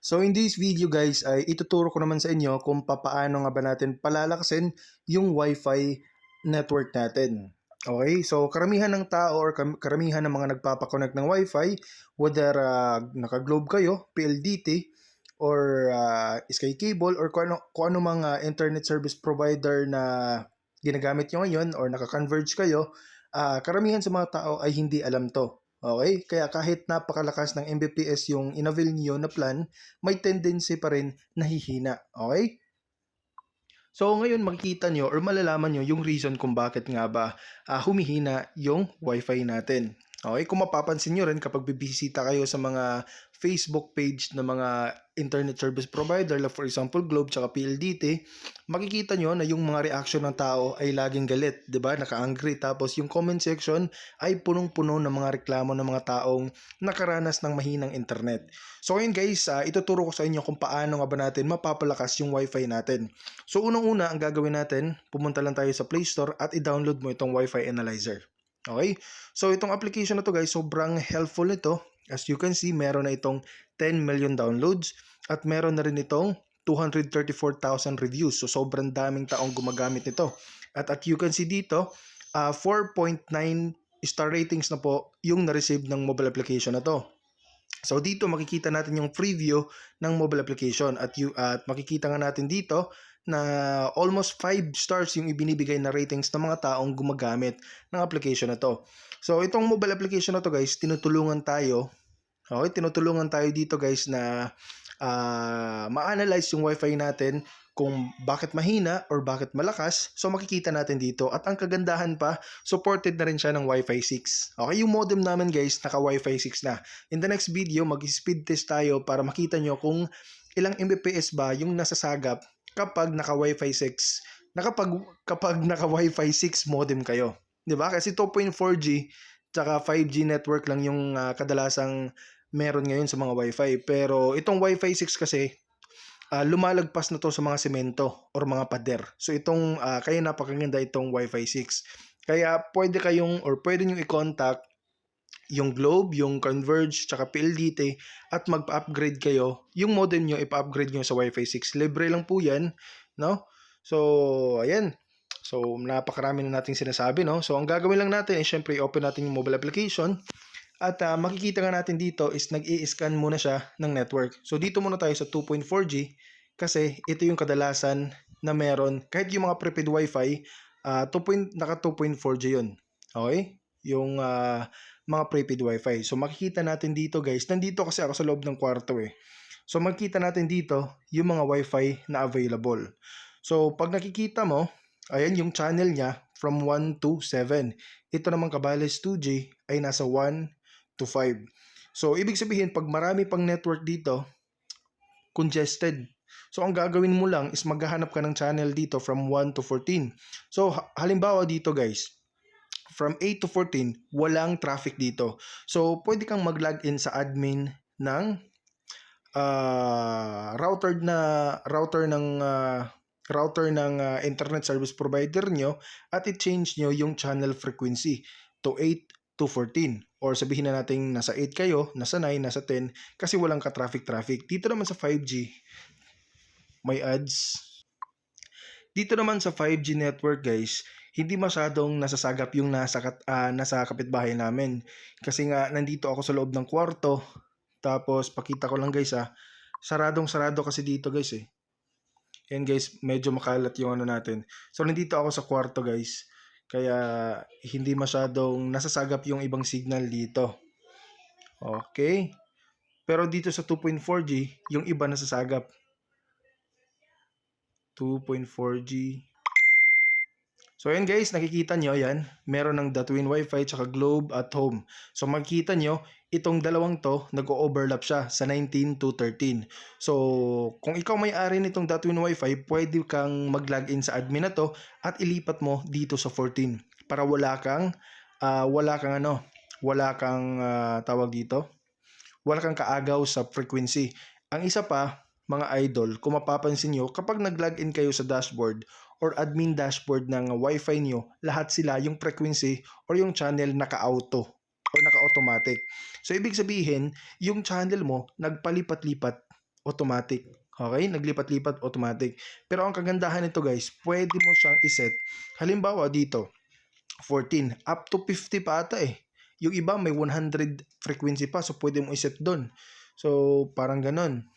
So in this video guys ay ituturo ko naman sa inyo kung papaano nga ba natin palalakasin yung wifi network natin. Okay, so karamihan ng tao or karamihan ng mga nagpapakonect ng wifi, whether uh, naka-globe kayo, PLDT, or uh, Sky Cable, or kung ano, kung ano mga internet service provider na ginagamit nyo ngayon or naka-converge kayo, ah, karamihan sa mga tao ay hindi alam to. Okay? Kaya kahit napakalakas ng Mbps yung inavail niyo na plan, may tendency pa rin nahihina. Okay? So ngayon makikita nyo or malalaman nyo yung reason kung bakit nga ba ah, humihina yung wifi natin. Okay, kung mapapansin nyo rin kapag bibisita kayo sa mga Facebook page ng mga internet service provider, like for example Globe tsaka PLDT, makikita nyo na yung mga reaction ng tao ay laging galit, ba? Naka-angry tapos yung comment section ay punong-puno ng mga reklamo ng mga taong nakaranas ng mahinang internet. So ngayon guys, ah, ituturo ko sa inyo kung paano nga ba natin mapapalakas yung wifi natin. So unang-una ang gagawin natin, pumunta lang tayo sa Play Store at i-download mo itong Wi-Fi Analyzer. Okay? So itong application na to guys, sobrang helpful nito. As you can see, meron na itong 10 million downloads at meron na rin itong 234,000 reviews. So sobrang daming taong gumagamit nito. At at you can see dito, ah, 4.9 star ratings na po yung na-receive ng mobile application na to. So dito makikita natin yung preview ng mobile application at you at makikita nga natin dito na almost 5 stars yung ibinibigay na ratings ng mga taong gumagamit ng application na to. So itong mobile application na to guys, tinutulungan tayo Okay, tinutulungan tayo dito guys na ah, ma-analyze yung wifi natin kung bakit mahina or bakit malakas. So makikita natin dito at ang kagandahan pa, supported na rin siya ng Wi-Fi 6. Okay, yung modem namin guys, naka Wi-Fi 6 na. In the next video, mag-speed test tayo para makita nyo kung ilang Mbps ba yung nasasagap kapag naka Wi-Fi 6 na kapag, naka Wi-Fi 6 modem kayo. 'Di ba? Kasi 2.4G tsaka 5G network lang yung ah, kadalasang meron ngayon sa mga Wi-Fi. Pero itong Wi-Fi 6 kasi ah, lumalagpas na to sa mga semento or mga pader. So itong ah, kaya napakaganda itong Wi-Fi 6. Kaya pwede kayong or pwede niyo i-contact yung Globe, yung Converge, tsaka PLDT at magpa-upgrade kayo. Yung modem nyo, ipa-upgrade nyo sa Wi-Fi 6. Libre lang po yan, no? So, ayan. So, napakarami na nating sinasabi, no? So, ang gagawin lang natin is syempre open natin yung mobile application. At ah, makikita nga natin dito is nag i-scan muna siya ng network. So, dito muna tayo sa 2.4G kasi ito yung kadalasan na meron. Kahit yung mga prepaid wifi, ah 2 point, naka 2.4G yun. Okay? Yung ah, mga prepaid wifi. So, makikita natin dito guys. Nandito kasi ako sa loob ng kwarto eh. So, makikita natin dito yung mga wifi na available. So, pag nakikita mo, ayan yung channel niya from 1 to 7. Ito naman kabales 2G ay nasa 1 to 5. So, ibig sabihin, pag marami pang network dito, congested. So, ang gagawin mo lang is maghahanap ka ng channel dito from 1 to 14. So, ha- halimbawa dito guys, from 8 to 14, walang traffic dito. So, pwede kang mag-login sa admin ng ah, router na router ng ah, router ng ah, internet service provider nyo at i-change nyo yung channel frequency to 8 to 14 or sabihin na natin nasa 8 kayo, nasa 9, nasa 10 kasi walang ka-traffic traffic. Dito naman sa 5G may ads. Dito naman sa 5G network guys, hindi masyadong nasasagap yung nasa, ah, nasa kapitbahay namin. Kasi nga nandito ako sa loob ng kwarto. Tapos pakita ko lang guys ah, saradong sarado kasi dito guys eh. Yan guys, medyo makalat yung ano natin. So nandito ako sa kwarto guys. Kaya hindi masyadong nasasagap yung ibang signal dito. Okay. Pero dito sa 2.4G, yung iba nasasagap. 2.4G. So ayan guys, nakikita nyo yan. Meron ng The Twin Wi-Fi tsaka Globe at Home. So makikita nyo, itong dalawang to, nag-overlap siya sa 19 to 13. So kung ikaw may-ari nitong The Twin Wi-Fi, pwede kang mag-login sa admin na to at ilipat mo dito sa 14 para wala kang ah, wala kang ano, wala kang ah, tawag dito, wala kang kaagaw sa frequency. Ang isa pa, mga idol, kung mapapansin nyo, kapag nag-login kayo sa dashboard or admin dashboard ng wifi nyo, lahat sila yung frequency or yung channel naka-auto or naka-automatic. So, ibig sabihin, yung channel mo, nagpalipat-lipat automatic. Okay? Naglipat-lipat automatic. Pero ang kagandahan nito guys, pwede mo siyang iset. Halimbawa dito, 14. Up to 50 pa ata eh. Yung iba may 100 frequency pa. So pwede mo iset doon. So parang ganun.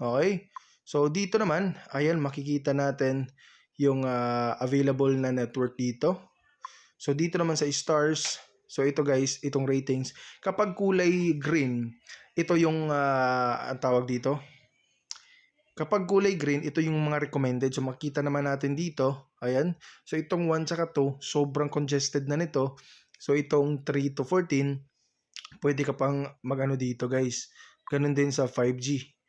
Okay? So dito naman, ayan makikita natin yung ah, available na network dito. So dito naman sa stars, so ito guys, itong ratings, kapag kulay green, ito yung ah, ang tawag dito. Kapag kulay green, ito yung mga recommended. So makita naman natin dito, ayan. So itong 1 tsaka 2, sobrang congested na nito. So itong 3 to 14, pwede ka pang magano dito guys. Ganun din sa 5G.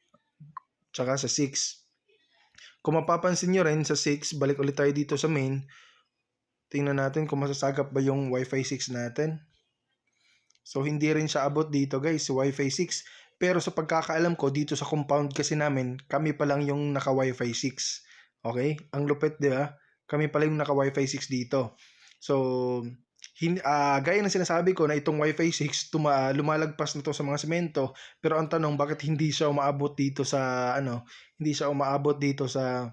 Tsaka sa 6. Kung mapapansin nyo rin sa 6, balik ulit tayo dito sa main. Tingnan natin kung masasagap ba yung Wi-Fi 6 natin. So hindi rin siya abot dito guys, Wi-Fi 6. Pero sa pagkakaalam ko dito sa compound kasi namin, kami pa lang yung naka Wi-Fi 6. Okay? Ang lupit 'di ba? Kami pa lang yung naka Wi-Fi 6 dito. So hin ah, gaya ng sinasabi ko na itong Wi-Fi 6 tuma, lumalagpas na to sa mga semento pero ang tanong bakit hindi siya umaabot dito sa ano hindi siya umaabot dito sa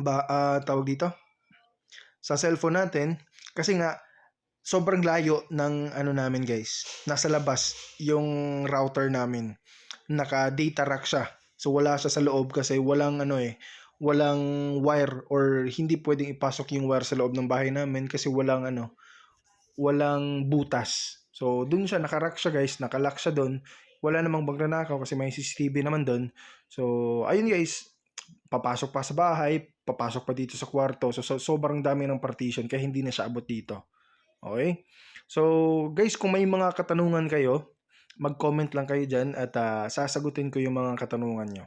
ba ah, tawag dito sa cellphone natin kasi nga sobrang layo ng ano namin guys. Nasa labas yung router namin. Naka data rack siya. So wala siya sa loob kasi walang ano eh, walang wire or hindi pwedeng ipasok yung wire sa loob ng bahay namin kasi walang ano, walang butas. So dun siya nakarack siya guys, nakalock siya doon. Wala namang magnanakaw kasi may CCTV naman doon. So ayun guys, papasok pa sa bahay, papasok pa dito sa kwarto. So, so sobrang dami ng partition kaya hindi na siya abot dito. Okay? So, guys, kung may mga katanungan kayo, mag-comment lang kayo dyan at ah, sasagutin ko yung mga katanungan nyo.